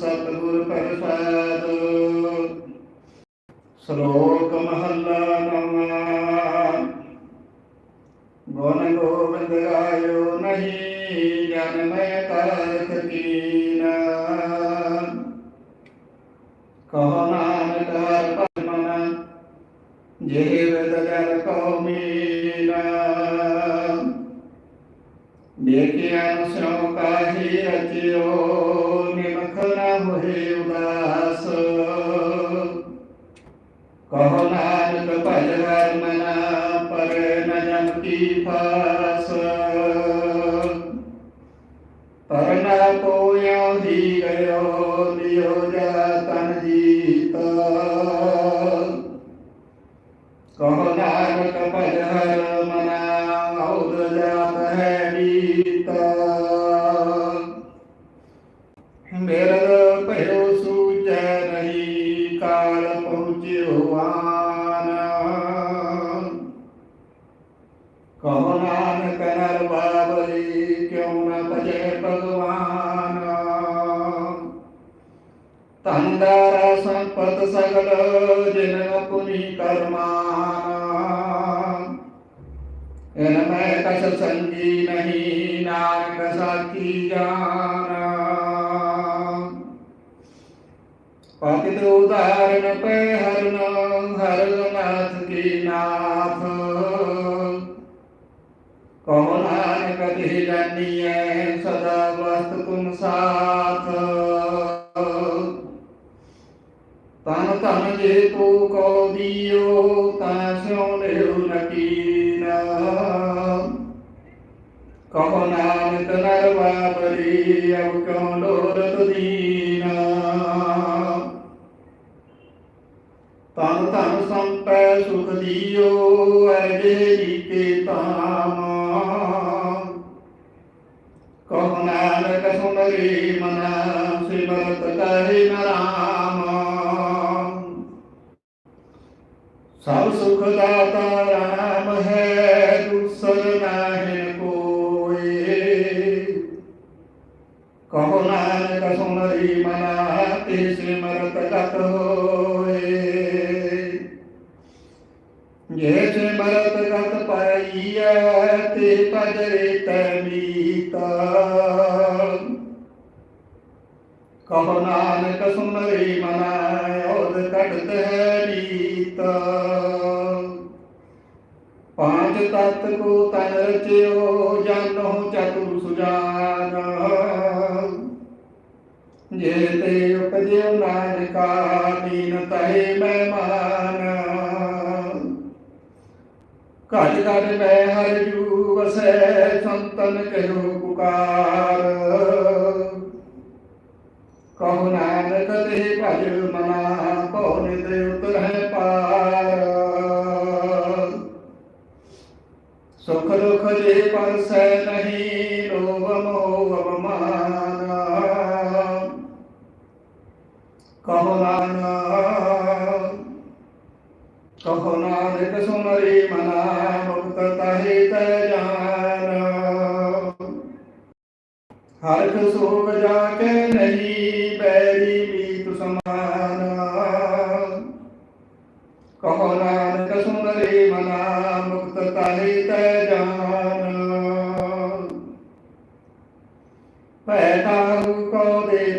ਸਤਿਗੁਰ ਪ੍ਰਸਾਦ ਸ਼ਲੋਕ ਮਹੱਲਾ ਨਵਾਂ ਗੁਣ ਗੋਬਿੰਦ ਗਾਇਓ ਨਹੀਂ ਜਨ ਮੈਂ ਕਰਤ ਕੀਨਾ ਕਹੋ ਨਾਨਕ ਹਰ ਭਜਮਨ ਜੇ ਵਿਦ ਜਲ ਕੋ ਮੀਨਾ ਦੇਖਿਆ ਸੋ ਕਾਹੀ ਰਚਿਓ ਨਿਮਖ ਨਾ ਹੋਏ ਕਹੋ ਨਾਨਕ ਭਜ ਹਰ ਮਨਾ ਪਰ ਨ ਜਮ ਕੀ ਫਾਸ ਤਰਨਾ ਕੋਇਓ ਹੀ ਗਇਓ ਲਿਓ ਜਾ ਭਇਓ ਸੂਝੈ ਨਹੀਂ ਕਾਲ ਪਹੁੰਚਿਓ ਆਨ ਕਹੋ ਨਾਨਕ ਨਰ ਬਾਬਰੀ, ਕਿਉ ਨ ਭਜੈ ਭਗਵਾਨ? ਤੰਦਾਰਾ ਸੰਪਤ ਸਗਲ, ਜਿਨ ਆਪਣੀ ਕਰਮਾਨ। ਇਨ ਮੈਂ ਕਛ ਸੰਗੀ ਨਹੀਂ, ਨਾਨਕ ਸਾਖੀ ਜਾਨ। ਪਤਿਤ ਉਦਾਹਰਨ ਪੈ ਹਰਨ ਹਰ ਨਾਥ ਕੀ ਨਾਥ। ਕਹੋ ਨਾਨਕ ਤੇ ਜਾਨੀਐ, ਸਦਾ ਵਸਤ ਤੁਮ ਸਾਥ। ਤਨ ਤਨ ਜੇ ਤੂ ਕੋ ਦਿਓ, ਤਾਂ ਸਿਉ ਲਿਉ ਨਕੀਨ ਕਹੋ ਨਾਨਕ ਨਰ ਬਾਬਰੀ ਅਬ ਕਿਉ ਲੋਰਤ ਦੀਨ ਤਨ ਤਨ ਸੰਪੈ ਸੁਖ ਦਿਓ ਅਰਜੇ ਰੀਤੇ ਤਾਮ ਕਹੋ ਨਾਨਕ ਸੁਨਰੀ ਮਨਾ, ਸਿਮਰਤ ਕਹੇ ਨਰਾਮ ਸਭ ਸੁਖ ਦਾਤਾ ਰਾਮ ਹੈ, ਦੁਸਰ ਨਾਹਿ ਕੋਏ। ਕਹੋ ਨਾਨਕ ਸੁਨਰੀ ਮਨਾ, ਤੇ ਸਿਮਰਤ ਗਤ ਹੋਏ। ਜੇ ਸਿਮਰਤ ਗਤ ਪਾਈਐ ਤੇ ਭਜਰੇ ਤੈ ਮੀਤਾ ਕਹੋ ਨਾਨਕ ਸੁਨਰੀ ਮਨਾ ਔਦ ਕਟਤ ਹੈ ਰੀਤ ਪਾਂਚ ਤਤ ਕੋ ਤਨ ਰਚਿਓ, ਜਾਨੋ ਚਤੁਰ ਸੁਜਾਨ। ਜੇ ਤੇ ਉਪਜਿਓ ਨਾਨਕਾ, ਦੀਨ ਤਹੇ ਮਹਿਮਾਨ। ਘਟ ਘਟ ਮੈਂ ਹਰ ਜੂ ਵਸੈ ਸੰਤਨ ਕਹਿਓ ਪੁਕਾਰ। ਕਹੋ ਨਾਨਕ ਤੇ ਭਜ ਮਨਾ ਕੋ ਨਿਤ ਉਤਰਹਿ ਪਾਰ। ਸੁਖ ਦੁਖ ਜੇ ਪਰਸੈ ਨਹੀਂ ਰੋਗ ਮੋਹ ਅਪਮਾਨ ਕਹੋ ਨਾਨਕ ਕਹੋ ਨਾਨਕ ਸੁਨਰੇ ਮਨਾ ਮੁਕਤ ਤਹਿ ਤੈ ਜਾਨ ਹਰਖ ਸੋਭ ਜਾ ਕੇ ਨਹੀਂ ਬੈਰੀ ਮੀਤ ਸਮਾਨ। ਕਹੋ ਨਾਨਕ ਸੁਨਰੇ ਮਨਾ ਮੁਕਤ ਤਹਿ ਤੈ ਜਾਨ। ਭੈ ਤਾਰੂ ਕੋ ਦੇ